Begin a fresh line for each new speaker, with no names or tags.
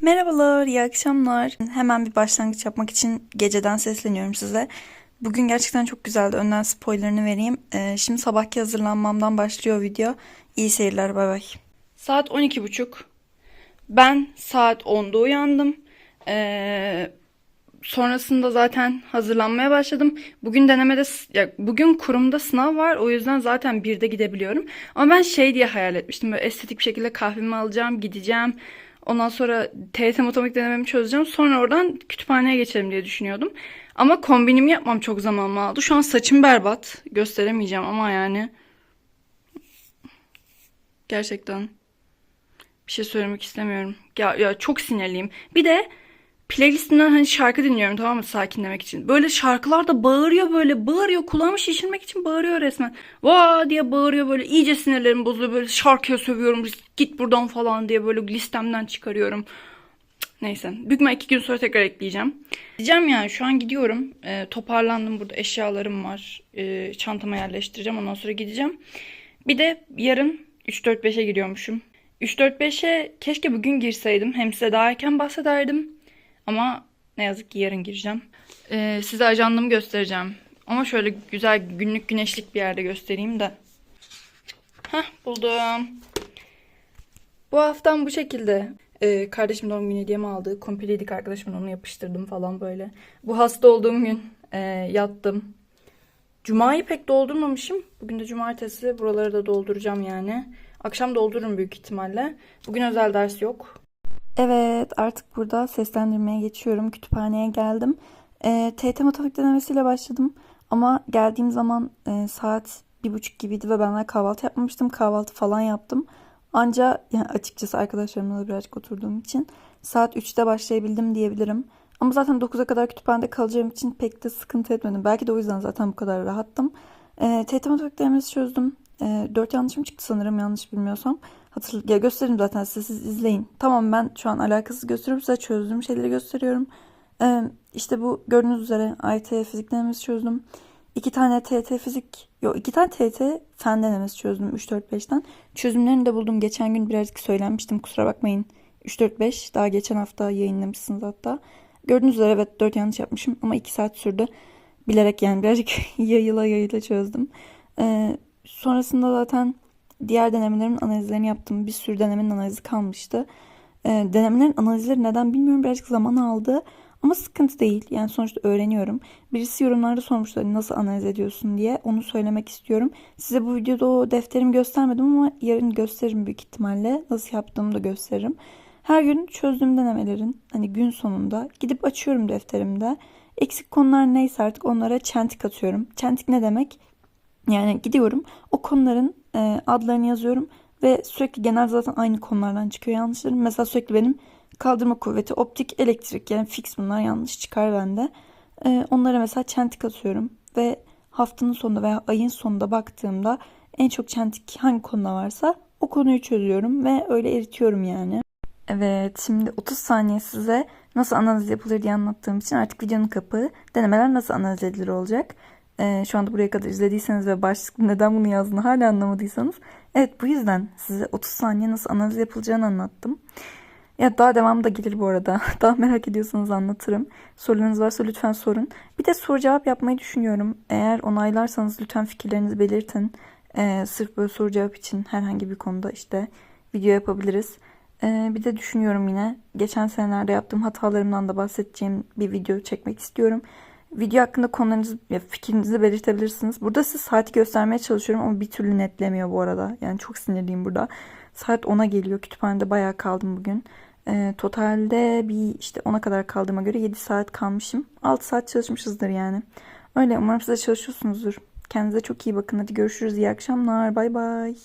Merhabalar, iyi akşamlar. Hemen bir başlangıç yapmak için geceden sesleniyorum size. Bugün gerçekten çok güzeldi. Önden spoilerını vereyim. Ee, şimdi sabahki hazırlanmamdan başlıyor video. İyi seyirler, bay bay. Saat 12.30. Ben saat 10'da uyandım. Ee, sonrasında zaten hazırlanmaya başladım. Bugün denemede, ya bugün kurumda sınav var. O yüzden zaten 1'de gidebiliyorum. Ama ben şey diye hayal etmiştim. Böyle estetik bir şekilde kahvemi alacağım, gideceğim. Ondan sonra TYT matematik denememi çözeceğim. Sonra oradan kütüphaneye geçelim diye düşünüyordum. Ama kombinimi yapmam çok zamanımı aldı. Şu an saçım berbat. Gösteremeyeceğim ama yani. Gerçekten. Bir şey söylemek istemiyorum. Ya, ya çok sinirliyim. Bir de playlistimden hani şarkı dinliyorum tamam mı sakinlemek için. Böyle şarkılar da bağırıyor böyle bağırıyor kulağımı şişirmek için bağırıyor resmen. Vaa diye bağırıyor böyle iyice sinirlerim bozuluyor böyle şarkıya sövüyorum git buradan falan diye böyle listemden çıkarıyorum. Neyse. İhtimal iki gün sonra tekrar ekleyeceğim. Diyeceğim yani şu an gidiyorum. Ee, toparlandım burada eşyalarım var. Ee, çantama yerleştireceğim ondan sonra gideceğim. Bir de yarın 3-4-5'e giriyormuşum. 3-4-5'e keşke bugün girseydim. Hem size daha erken bahsederdim. Ama ne yazık ki yarın gireceğim. Ee, size ajandamı göstereceğim. Ama şöyle güzel günlük güneşlik bir yerde göstereyim de. Hah buldum. Bu haftam bu şekilde. Ee, kardeşim doğum günü hediyemi aldı. Kompleydik arkadaşımın onu yapıştırdım falan böyle. Bu hasta olduğum gün e, yattım. Cuma'yı pek doldurmamışım. Bugün de cumartesi. Buraları da dolduracağım yani. Akşam doldururum büyük ihtimalle. Bugün özel ders yok. Evet artık burada seslendirmeye geçiyorum. Kütüphaneye geldim. E, TYT matematik denemesiyle başladım. Ama geldiğim zaman e, saat bir buçuk gibiydi ve ben daha kahvaltı yapmamıştım. Kahvaltı falan yaptım. Anca yani açıkçası arkadaşlarımla da birazcık oturduğum için saat 3'te başlayabildim diyebilirim. Ama zaten 9'a kadar kütüphanede kalacağım için pek de sıkıntı etmedim. Belki de o yüzden zaten bu kadar rahattım. E, TYT matematik denemesi çözdüm. E, 4 yanlışım çıktı sanırım yanlış bilmiyorsam. Hatırl ya gösteririm zaten size siz izleyin. Tamam ben şu an alakasız gösteriyorum size çözdüğüm şeyleri gösteriyorum. Ee, işte bu gördüğünüz üzere AYT fizik denemesi çözdüm. İki tane TYT fizik, yok iki tane TYT fen denemesi çözdüm 3-4-5'ten. Çözümlerini de buldum. Geçen gün birazcık söylenmiştim kusura bakmayın. 3-4-5 daha geçen hafta yayınlamışsınız hatta. Gördüğünüz üzere evet 4 yanlış yapmışım ama 2 saat sürdü. Bilerek yani birazcık yayıla yayıla çözdüm. Ee, sonrasında zaten diğer denemelerin analizlerini yaptım. Bir sürü denemenin analizi kalmıştı. E, denemelerin analizleri neden bilmiyorum birazcık zaman aldı. Ama sıkıntı değil. Yani sonuçta öğreniyorum. Birisi yorumlarda sormuştu hani nasıl analiz ediyorsun diye. Onu söylemek istiyorum. Size bu videoda o defterimi göstermedim ama yarın gösteririm büyük ihtimalle. Nasıl yaptığımı da gösteririm. Her gün çözdüğüm denemelerin hani gün sonunda gidip açıyorum defterimde. Eksik konular neyse artık onlara çentik atıyorum. Çentik ne demek? Yani gidiyorum o konuların e, adlarını yazıyorum ve sürekli genel zaten aynı konulardan çıkıyor yanlışlarım. Mesela sürekli benim kaldırma kuvveti, optik, elektrik yani fix bunlar yanlış çıkar bende. E, onlara mesela çentik atıyorum ve haftanın sonunda veya ayın sonunda baktığımda en çok çentik hangi konuda varsa o konuyu çözüyorum ve öyle eritiyorum yani. Evet şimdi 30 saniye size nasıl analiz yapılır diye anlattığım için artık videonun kapağı denemeler nasıl analiz edilir olacak. Ee, şu anda buraya kadar izlediyseniz ve başlıkta neden bunu yazdığını hala anlamadıysanız evet bu yüzden size 30 saniye nasıl analiz yapılacağını anlattım. Ya daha devamı da gelir bu arada. Daha merak ediyorsanız anlatırım. Sorularınız varsa lütfen sorun. Bir de soru cevap yapmayı düşünüyorum. Eğer onaylarsanız lütfen fikirlerinizi belirtin. Ee, sırf böyle soru cevap için herhangi bir konuda işte video yapabiliriz. Ee, bir de düşünüyorum yine. Geçen senelerde yaptığım hatalarımdan da bahsedeceğim bir video çekmek istiyorum. Video hakkında konularınızı, fikrinizi belirtebilirsiniz. Burada size saati göstermeye çalışıyorum ama bir türlü netlemiyor bu arada. Yani çok sinirliyim burada. Saat 10'a geliyor. Kütüphanede bayağı kaldım bugün. Ee, totalde bir işte 10'a kadar kaldığıma göre 7 saat kalmışım. 6 saat çalışmışızdır yani. Öyle umarım size çalışıyorsunuzdur. Kendinize çok iyi bakın. Hadi görüşürüz. İyi akşamlar. Bay bay.